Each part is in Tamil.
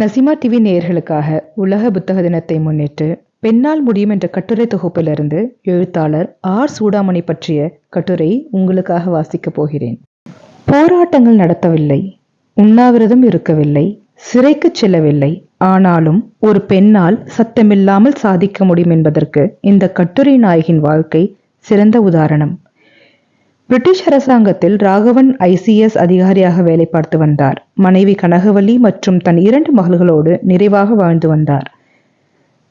நசிமா டிவி நேயர்களுக்காக உலக புத்தக தினத்தை முன்னிட்டு பெண்ணால் முடியும் என்ற கட்டுரை தொகுப்பிலிருந்து எழுத்தாளர் ஆர். சூடாமணி பற்றிய கட்டுரை உங்களுக்காக வாசிக்கப் போகிறேன். போராட்டங்கள் நடத்தவில்லை உண்ணாவிரதம் இருக்கவில்லை சிறைக்கு செல்லவில்லை. ஆனாலும் ஒரு பெண்ணால் சத்தமில்லாமல் சாதிக்க முடியும் என்பதற்கு இந்த கட்டுரை நாயகின் வாழ்க்கை சிறந்த உதாரணம். பிரிட்டிஷ் அரசாங்கத்தில் ராகவன் ஐசிஎஸ் அதிகாரியாக வேலை பார்த்து வந்தார். மனைவி கனகவல்லி மற்றும் தன் இரண்டு மகள்களோடு நிறைவாக வாழ்ந்து வந்தார்.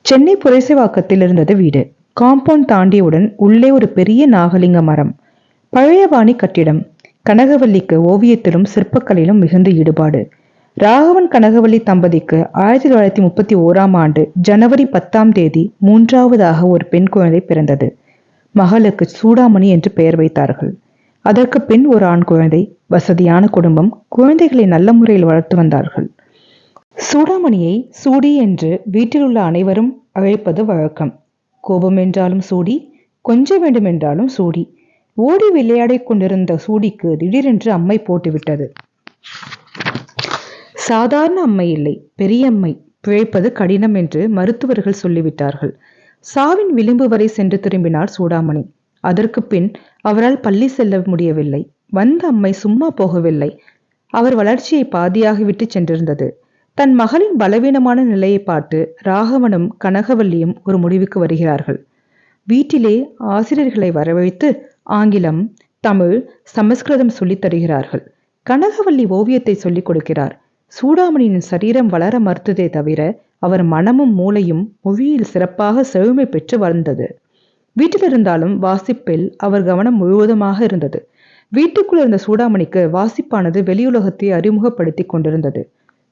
சென்னை புரைசைவாக்கத்தில் இருந்தது வீடு. காம்பவுண்ட் தாண்டியவுடன் உள்ளே ஒரு பெரிய நாகலிங்க மரம். பழையபாணி கட்டிடம். கனகவல்லிக்கு ஓவியத்திலும் சிற்பக்கலையிலும் மிகுந்த ஈடுபாடு. ராகவன் கனகவல்லி தம்பதிக்கு ஆயிரத்தி தொள்ளாயிரத்தி முப்பத்தி ஓராம் ஆண்டு ஜனவரி பத்தாம் தேதி மூன்றாவதாக ஒரு பெண் குழந்தை பிறந்தது. மகளுக்கு சூடாமணி என்று பெயர் வைத்தார்கள். அதற்கு பின் ஒரு ஆண் குழந்தை வசதியான குடும்பம் குழந்தைகளை நல்ல முறையில் வளர்த்து வந்தார்கள். சூடாமணியை சூடி என்று வீட்டில் உள்ள அனைவரும் அழைப்பது வழக்கம். கோபம் என்றாலும் சூடி கொஞ்ச வேண்டும் என்றாலும் சூடி. ஓடி விளையாடிக் கொண்டிருந்த சூடிக்கு திடீரென்று அம்மை போட்டுவிட்டது. சாதாரண அம்மை இல்லை பெரியம்மை பிழைப்பது கடினம் என்று மருத்துவர்கள் சொல்லிவிட்டார்கள். சாவின் விளிம்பு வரை சென்று திரும்பினார் சூடாமணி. அதற்கு பின் அவரால் பள்ளி செல்ல முடியவில்லை. வந்த அம்மை சும்மா போகவில்லை. அவர் வளர்ச்சியை பாதியாக விட்டு சென்றிருந்தது. தன் மகளின் பலவீனமான நிலையை பார்த்து ராகவனும் கனகவல்லியும் ஒரு முடிவுக்கு வருகிறார்கள். வீட்டிலே ஆசிரியர்களை வரவழைத்து ஆங்கிலம் தமிழ் சமஸ்கிருதம் சொல்லித் தருகிறார்கள். கனகவல்லி ஓவியத்தை சொல்லிக் கொடுக்கிறார். சூடாமணியின் சரீரம் வளர மறுத்ததே தவிர அவர் மனமும் மூளையும் மொழியில் சிறப்பாக செழுமை பெற்று வளர்ந்தது. வீட்டில் இருந்தாலும் வாசிப்பில் அவர் கவனம் முழுவதுமாக இருந்தது. வீட்டுக்குள் இருந்த சூடாமணிக்கு வாசிப்பானது வெளியுலகத்தை அறிமுகப்படுத்தி கொண்டிருந்தது.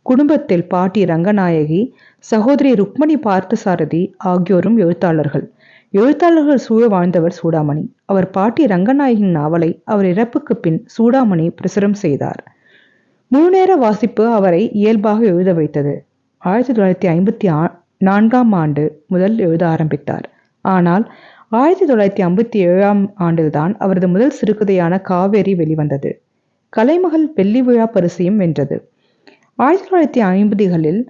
குடும்பத்தில் பாட்டி ரங்கநாயகி சகோதரி ருக்மணி பார்த்தசாரதி ஆகியோரும் எழுத்தாளர்கள். எழுத்தாளர்கள் சூழ வாழ்ந்தவர் சூடாமணி. அவர் பாட்டி ரங்கநாயகின் நாவலை அவர் இறப்புக்கு பின் சூடாமணி பிரசுரம் செய்தார். முழுநேர வாசிப்பு அவரை இயல்பாக எழுத வைத்தது. ஆயிரத்தி தொள்ளாயிரத்தி ஐம்பத்தி நான்காம் ஆண்டு முதல் எழுத ஆரம்பித்தார். ஆனால் ஆயிரத்தி தொள்ளாயிரத்தி ஐம்பத்தி ஏழாம் ஆண்டில்தான் அவரது முதல் சிறுகதையான காவேரி வெளிவந்தது. கலைமகள் வெள்ளி விழா பரிசையும் வென்றது. ஆயிரத்தி தொள்ளாயிரத்தி ஐம்பதுகளில்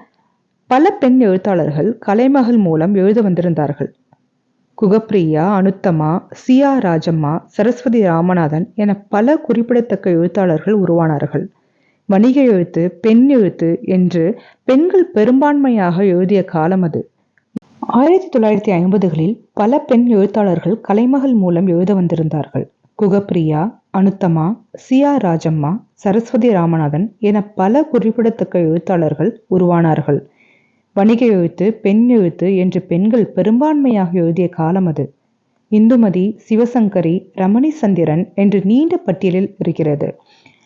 பல பெண் எழுத்தாளர்கள் கலைமகள் மூலம் எழுத வந்திருந்தார்கள். குகப்பிரியா அனுத்தமா சியா ராஜம்மா சரஸ்வதி ராமநாதன் என பல குறிப்பிடத்தக்க எழுத்தாளர்கள் உருவானார்கள். வணிக எழுத்து பெண் எழுத்து என்று பெண்கள் பெரும்பான்மையாக எழுதிய காலம் அது. ஆயிரத்தி தொள்ளாயிரத்தி ஐம்பதுகளில் பல பெண் எழுத்தாளர்கள் கலைமகள் மூலம் எழுத வந்திருந்தார்கள். குகப்பிரியா அனுத்தமா சி ஆர் ராஜம்மா சரஸ்வதி ராமநாதன் என பல குறிப்பிடத்தக்க எழுத்தாளர்கள் உருவானார்கள். வணிக எழுத்து பெண் எழுத்து என்று பெண்கள் பெரும்பான்மையாக எழுதிய காலம் அது. இந்துமதி சிவசங்கரி ரமணி சந்திரன் என்று நீண்ட பட்டியலில் இருக்கிறது.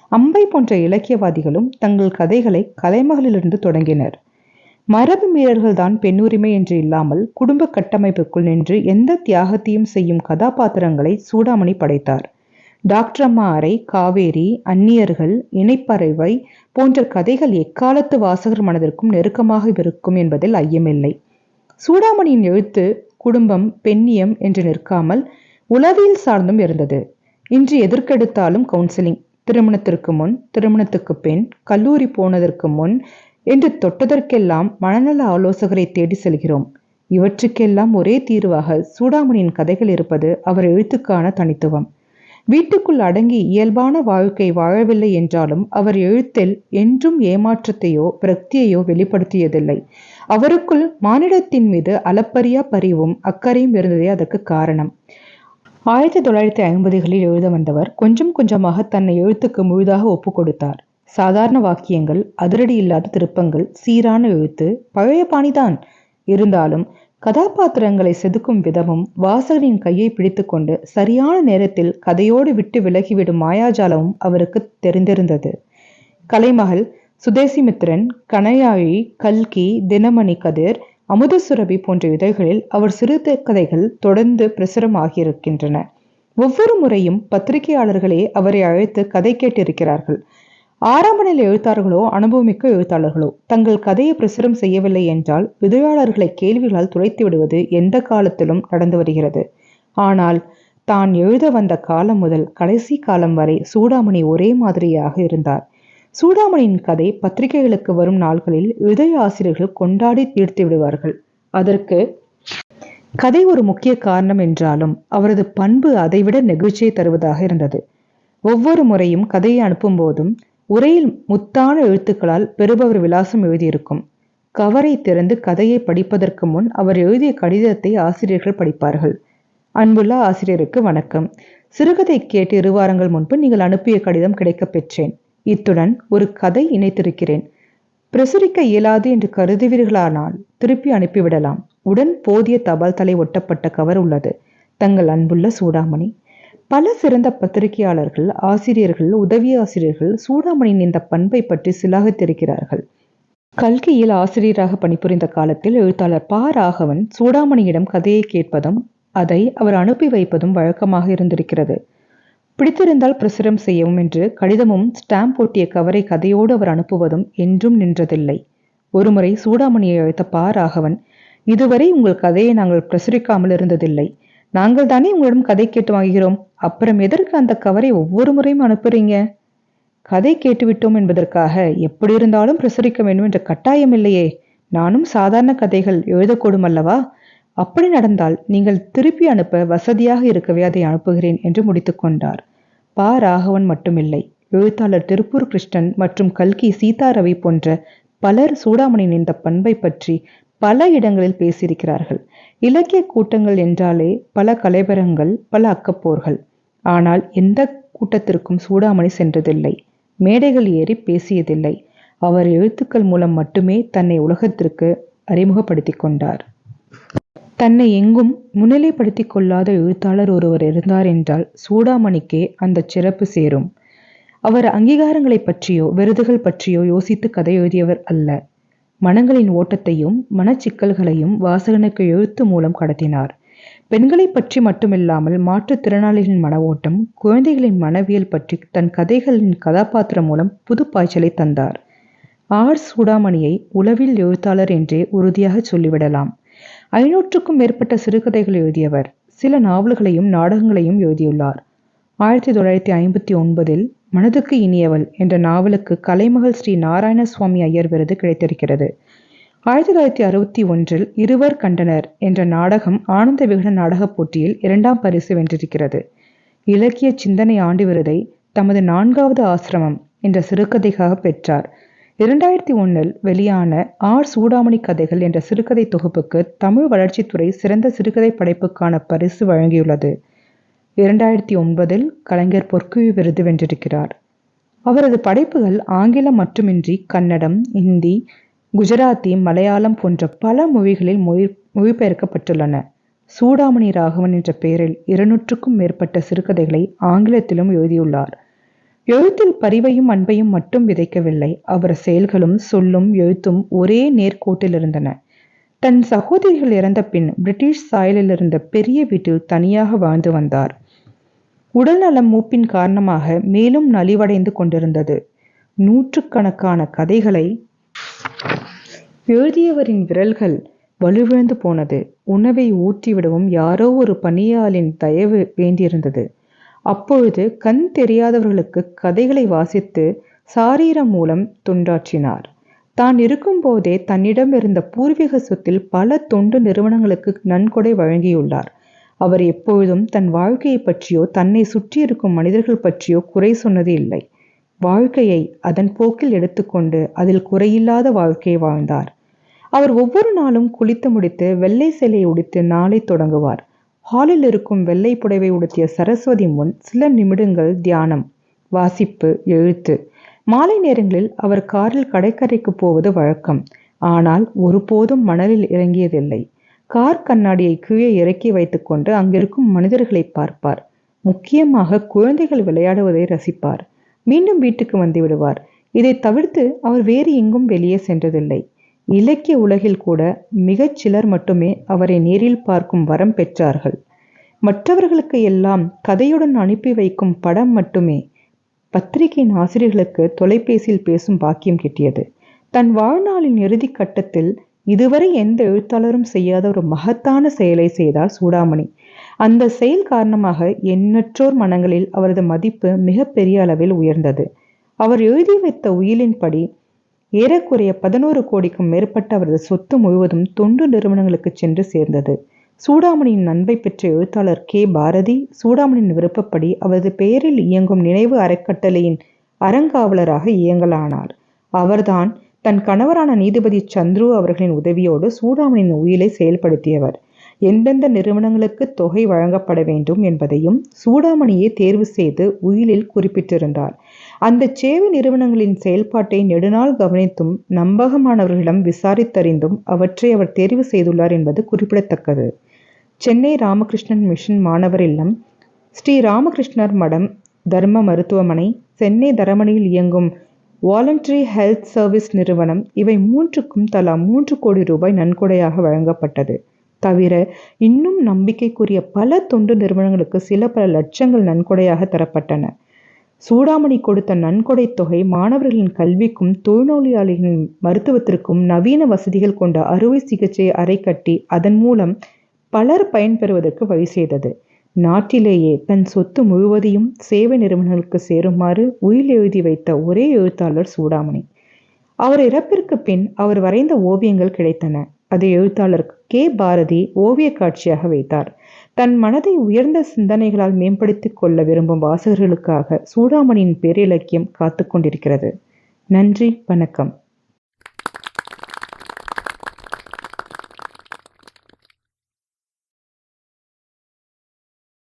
அம்பை போன்ற இலக்கியவாதிகளும் தங்கள் கதைகளை கலைமகளிலிருந்து தொடங்கினர். மரபு மீறல்கள் தான் பெண்ணுரிமை என்று இல்லாமல் குடும்ப கட்டமைப்புக்குள் நின்று எந்த தியாகத்தையும் செய்யும் கதாபாத்திரங்களை சூடாமணி படைத்தார். டாக்டர் அம்மா அறை காவேரி அந்நியர்கள் இணைப்பறைவை போன்ற கதைகள் எக்காலத்து வாசகர் மனதிற்கும் நெருக்கமாக இருக்கும் என்பதில் ஐயமில்லை. சூடாமணியின் எழுத்து குடும்பம் பெண்ணியம் என்று நிற்காமல் உளவியல் சார்ந்தும் இருந்தது. இன்று எதற்கெடுத்தாலும் கவுன்சிலிங் திருமணத்திற்கு முன் திருமணத்துக்கு பின் கல்லூரி போனதற்கு முன் என்று தொட்டதற்கெல்லாம் மனநல ஆலோசகரை தேடி செல்கிறோம். இவற்றுக்கெல்லாம் ஒரே தீர்வாக சூடாமணியின் கதைகள் இருப்பது அவர் எழுத்துக்கான தனித்துவம். வீட்டுக்குள் அடங்கி இயல்பான வாழ்க்கை வாழவில்லை என்றாலும் அவர் எழுத்தில் என்றும் ஏமாற்றத்தையோ பிரக்தியையோ வெளிப்படுத்தியதில்லை. அவருக்குள் மானிடத்தின் மீது அளப்பரியா பரிவும் அக்கறையும் இருந்ததே அதற்கு காரணம். ஆயிரத்தி தொள்ளாயிரத்தி ஐம்பதுகளில் எழுத வந்தவர் கொஞ்சம் கொஞ்சமாக தன்னை எழுத்துக்கு முழுதாக ஒப்பு கொடுத்தார். சாதாரண வாக்கியங்கள் அதிரடி இல்லாத திருப்பங்கள் சீரான எழுத்து பழைய பாணிதான். இருந்தாலும் கதாபாத்திரங்களை செதுக்கும் விதமும் வாசகரின் கையை பிடித்துக்கொண்டு சரியான நேரத்தில் கதையோடு விட்டு விலகிவிடும் மாயாஜாலமும் அவருக்கு தெரிந்திருந்தது. கலைமகள் சுதேசிமித்திரன் கனையாழி கல்கி தினமணி கதிர் அமுதசுரபி போன்ற இதழ்களில் அவர் சிறுகதைகள் தொடர்ந்து பிரசுரமாகியிருக்கின்றன. ஒவ்வொரு முறையும் பத்திரிகையாளர்களே அவரை அழைத்து கதை கேட்டிருக்கிறார்கள். ஆறாம் நிலை எழுத்தாளர்களோ அனுபவமிக்க எழுத்தாளர்களோ தங்கள் கதையை பிரசுரம் செய்யவில்லை என்றால் இதழாளர்களை கேள்விகளால் துளைத்து விடுவது எந்த காலத்திலும் நடந்து வருகிறது. ஆனால் தான் எழுத வந்த காலம் முதல் கடைசி காலம் வரை சூடாமணி ஒரே மாதிரியாக இருந்தார். சூடாமணியின் கதை பத்திரிகைகளுக்கு வரும் நாள்களில் இதய ஆசிரியர்கள் கொண்டாடி தீர்த்து விடுவார்கள். அதற்கு கதை ஒரு முக்கிய காரணம் என்றாலும் அவரது பண்பு அதைவிட நெகிழ்ச்சியை தருவதாக இருந்தது. ஒவ்வொரு முறையும் கதையை அனுப்பும் போதும் உரையில் முத்தான எழுத்துக்களால் பெறுபவர் விலாசம் எழுதியிருக்கும். கவரை திறந்து கதையை படிப்பதற்கு முன் அவர் எழுதிய கடிதத்தை ஆசிரியர்கள் படிப்பார்கள். அன்புள்ள ஆசிரியருக்கு வணக்கம். சிறுகதை கேட்டு இரு வாரங்கள் முன்பு நீங்கள் அனுப்பிய கடிதம் கிடைக்கப் பெற்றேன். இத்துடன் ஒரு கதை இணைத்திருக்கிறேன். பிரசுரிக்க இயலாது என்று கருதுவீர்களானால் திருப்பி அனுப்பிவிடலாம். உடன் போதிய தபால் தலை ஒட்டப்பட்ட கவர் உள்ளது. தங்கள் அன்புள்ள சூடாமணி பல சிறந்த பத்திரிகையாளர்கள் ஆசிரியர்கள் உதவி ஆசிரியர்கள் சூடாமணியின் இந்த பண்பை பற்றி சிலாகித்திருக்கிறார்கள். கல்கியில் ஆசிரியராக பணிபுரிந்த காலத்தில் எழுத்தாளர் ப. ராகவன் சூடாமணியிடம் கதையை கேட்பதும் அதை அவர் அனுப்பி வைப்பதும் வழக்கமாக இருந்திருக்கிறது. பிடித்திருந்தால் பிரசுரம் செய்யவும் என்று கடிதமும் ஸ்டாம்ப் ஒட்டிய கவரை கதையோடு அவர் அனுப்புவதும் என்றும் நின்றதில்லை. ஒருமுறை சூடாமணியை அழைத்த ப. ராகவன் இதுவரை உங்கள் கதையை நாங்கள் பிரசுரிக்காமல் இருந்ததில்லை. நாங்கள் தானே உங்களிடம் கதை கேட்டு வாங்குகிறோம். அப்புறம் எதற்கு அந்த கவரை ஒவ்வொரு முறையும் அனுப்புறீங்க? கதை கேட்டுவிட்டோம் என்பதற்காக எப்படி இருந்தாலும் பிரசுரிக்க வேண்டும் என்ற கட்டாயம் இல்லையே. நானும் சாதாரண கதைகள் எழுதக்கூடும் அல்லவா? அப்படி நடந்தால் நீங்கள் திருப்பி அனுப்ப வசதியாக இருக்கவே அதை அனுப்புகிறேன் என்று முடித்துக்கொண்டார் பா. ராகவன் மட்டுமில்லை. எழுத்தாளர் திருப்பூர் கிருஷ்ணன் மற்றும் கல்கி சீதாரவி போன்ற பலர் சூடாமணியின் இந்த பண்பை பற்றி பல இடங்களில் பேசியிருக்கிறார்கள். இலக்கிய கூட்டங்கள் என்றாலே பல கலைவரங்கள் பல அக்கப்போர்கள். ஆனால் எந்த கூட்டத்திற்கும் சூடாமணி சென்றதில்லை. மேடைகள் ஏறி பேசியதில்லை. அவர் எழுத்துக்கள் மூலம் மட்டுமே தன்னை உலகத்திற்கு அறிமுகப்படுத்திக் கொண்டார். தன்னை எங்கும் முன்னிலைப்படுத்திக் கொள்ளாத எழுத்தாளர் ஒருவர் இருந்தார் என்றால் சூடாமணிக்கே அந்த சிறப்பு சேரும். அவர் அங்கீகாரங்களை பற்றியோ விருதுகள் பற்றியோ யோசித்து கதை எழுதியவர் அல்ல. மனங்களின் ஓட்டத்தையும் மனச்சிக்கல்களையும் வாசகனுக்கு எழுத்து மூலம் கடத்தினார். பெண்களை பற்றி மட்டுமில்லாமல் மாற்றுத்திறனாளிகளின் மன ஓட்டம் குழந்தைகளின் மனவியல் பற்றி தன் கதைகளின் கதாபாத்திரம் மூலம் புது பாய்ச்சலை தந்தார். ஆர். சூடாமணியை உளவில் எழுத்தாளர் என்றே உறுதியாக சொல்லிவிடலாம். ஐநூற்றுக்கும் மேற்பட்ட சிறுகதைகள் எழுதியவர். சில நாவல்களையும் நாடகங்களையும் எழுதியுள்ளார். ஆயிரத்தி தொள்ளாயிரத்தி ஐம்பத்தி ஒன்பதில் மனதுக்கு இனியவள் என்ற நாவலுக்கு கலைமகள் ஸ்ரீ நாராயண சுவாமி ஐயர் விருது கிடைத்திருக்கிறது. ஆயிரத்தி தொள்ளாயிரத்தி அறுபத்தி ஒன்றில் இருவர் கண்டனர் என்ற நாடகம் ஆனந்த விகடன் நாடகப் போட்டியில் இரண்டாம் பரிசு வென்றிருக்கிறது. இலக்கிய சிந்தனை ஆண்டு விருதை தமது நான்காவது ஆசிரமம் என்ற சிறுகதைக்காக பெற்றார். இரண்டாயிரத்தி ஒன்னில் வெளியான ஆர். சூடாமணி கதைகள் என்ற சிறுகதை தொகுப்புக்கு தமிழ் வளர்ச்சித்துறை சிறந்த சிறுகதை படைப்புக்கான பரிசு வழங்கியுள்ளது. இரண்டாயிரத்தி ஒன்பதில் கலைஞர் பொற்குவி விருது வென்றிருக்கிறார். அவரது படைப்புகள் ஆங்கிலம் மட்டுமின்றி கன்னடம் இந்தி குஜராத்தி மலையாளம் போன்ற பல மொழிகளில் மொழி மொழிபெயர்க்கப்பட்டுள்ளன. சூடாமணி ராகவன் என்ற பெயரில் இருநூற்றுக்கும் மேற்பட்ட சிறுகதைகளை ஆங்கிலத்திலும் எழுதியுள்ளார். எழுத்தில் பரிவையும் அன்பையும் மட்டும் விதைக்கவில்லை அவர் செயல்களும் சொல்லும் எழுத்தும் ஒரே நேர்கோட்டில் இருந்தன தன் சகோதரிகள் இறந்த பின் பிரிட்டிஷ் சாயலில் இருந்த பெரிய வீட்டில் தனியாக வாழ்ந்து வந்தார். உடல்நலம் மூப்பின் காரணமாக மேலும் நலிவடைந்து கொண்டிருந்தது. நூற்றுக்கணக்கான கதைகளை எழுதியவரின் விரல்கள் வலுவிழந்து போனது. உணவை ஊற்றிவிடவும் யாரோ ஒரு பணியாளின் தயவு வேண்டியிருந்தது. அப்பொழுது கண் தெரியாதவர்களுக்கு கதைகளை வாசித்து சாரீரம் மூலம் தொண்டாற்றினார். தான் இருக்கும்போதே தன்னிடம் இருந்த பூர்வீக சொத்தில் பல தொண்டு நிறுவனங்களுக்கு நன்கொடை வழங்கியுள்ளார். அவர் எப்பொழுதும் தன் வாழ்க்கையை பற்றியோ தன்னை சுற்றி இருக்கும் மனிதர்கள் பற்றியோ குறை சொன்னது இல்லை. வாழ்க்கையை அதன் போக்கில் எடுத்துக்கொண்டு அதில் குறையில்லாத வாழ்க்கையை வாழ்ந்தார். அவர் ஒவ்வொரு நாளும் குளித்து முடித்து வெள்ளை சிலையை உடித்து நாளை தொடங்குவார். ஹாலில் இருக்கும் வெள்ளை புடவை உடுத்திய சரஸ்வதி முன் சில நிமிடங்கள் தியானம் வாசிப்பு எழுத்து. மாலை நேரங்களில் அவர் காரில் கடற்கரைக்கு போவது வழக்கம். ஆனால் ஒருபோதும் மணலில் இறங்கியதில்லை. கார் கண்ணாடியை கீழே இறக்கி வைத்துக்கொண்டு அங்கிருக்கும் மனிதர்களை பார்ப்பார். முக்கியமாக குழந்தைகள் விளையாடுவதை ரசிப்பார். மீண்டும் வீட்டுக்கு வந்து விடுவார். இதை தவிர்த்து அவர் வேறு எங்கும் வெளியே சென்றதில்லை. இலக்கிய உலகில் கூட மிகச் சிலர் மட்டுமே அவரை நேரில் பார்க்கும் வரம் பெற்றார்கள். மற்றவர்களுக்கு எல்லாம் கதையுடன் அனுப்பி வைக்கும் படம் மட்டுமே பத்திரிகையின் ஆசிரியர்களுக்கு தொலைபேசியில் பேசும் பாக்கியம் கிட்டியது. தன் வாழ்நாளின் இறுதி கட்டத்தில் இதுவரை எந்த எழுத்தாளரும் செய்யாத ஒரு மகத்தான செயலை செய்தார் சூடாமணி. அந்த செயல் காரணமாக எண்ணற்றோர் மனங்களில் அவரது மதிப்பு மிகப்பெரிய அளவில் உயர்ந்தது. அவர் எழுதி வைத்த உயிலின்படி ஏறக்குறைய பதினோரு கோடிக்கும் மேற்பட்ட அவரது சொத்து முழுவதும் தொண்டு நிறுவனங்களுக்கு சென்று சேர்ந்தது. சூடாமணியின் நன்மை பெற்ற எழுத்தாளர் கே. பாரதி சூடாமணியின் விருப்பப்படி அவரது பெயரில் இயங்கும் நினைவு அறக்கட்டளையின் அறங்காவலராக இயங்கலானார். அவர்தான் தன் கணவரான நீதிபதி சந்துரு அவர்களின் உதவியோடு சூடாமணியின் உயிலை செயல்படுத்தியவர். எந்தெந்த நிறுவனங்களுக்கு தொகை வழங்கப்பட வேண்டும் என்பதையும் சூடாமணியே தேர்வு செய்து உயிலில் குறிப்பிட்டிருந்தார். அந்த சேவை நிறுவனங்களின் செயல்பாட்டை நெடுநாள் கவனித்தும் நம்பகமானவர்களிடம் விசாரித்தறிந்தும் அவற்றை அவர் தேர்வு செய்துள்ளார் என்பது குறிப்பிடத்தக்கது. சென்னை ராமகிருஷ்ணன் மிஷன் மாணவர் இல்லம் ஸ்ரீ ராமகிருஷ்ணர் மடம் தர்ம மருத்துவமனை சென்னை தரமணியில் இயங்கும் வாலண்டரி ஹெல்த் சர்வீஸ் நிறுவனம் இவை மூன்றுக்கும் தலா மூன்று கோடி ரூபாய் நன்கொடையாக வழங்கப்பட்டது. தவிர இன்னும் நம்பிக்கைக்குரிய பல தொண்டு நிறுவனங்களுக்கு சில பல லட்சங்கள் நன்கொடையாக தரப்பட்டன. சூடாமணி கொடுத்த நன்கொடை தொகை மாணவர்களின் கல்விக்கும் தொழிலாளிகளின் மருத்துவத்திற்கும் நவீன வசதிகள் கொண்ட அறுவை சிகிச்சை அறை கட்டி அதன் மூலம் பலர் பயன்பெறுவதற்கு வழி செய்தது நாட்டிலேயே தன் சொத்து முழுவதையும் சேவை நிறுவனங்களுக்கு சேருமாறு உயில் எழுதி வைத்த ஒரே எழுத்தாளர் சூடாமணி. அவர் இறப்பிற்கு பின் அவர் வரைந்த ஓவியங்கள் கிடைத்தன. அதை எழுத்தாளர் கே. பாரதி ஓவிய காட்சியாக வைத்தார். தன் மனதை உயர்ந்த சிந்தனைகளால் மேம்படுத்திக் கொள்ள விரும்பும் வாசகர்களுக்காக சூடாமணியின் பேரிலக்கியம் காத்து கொண்டிருக்கிறது. நன்றி வணக்கம்.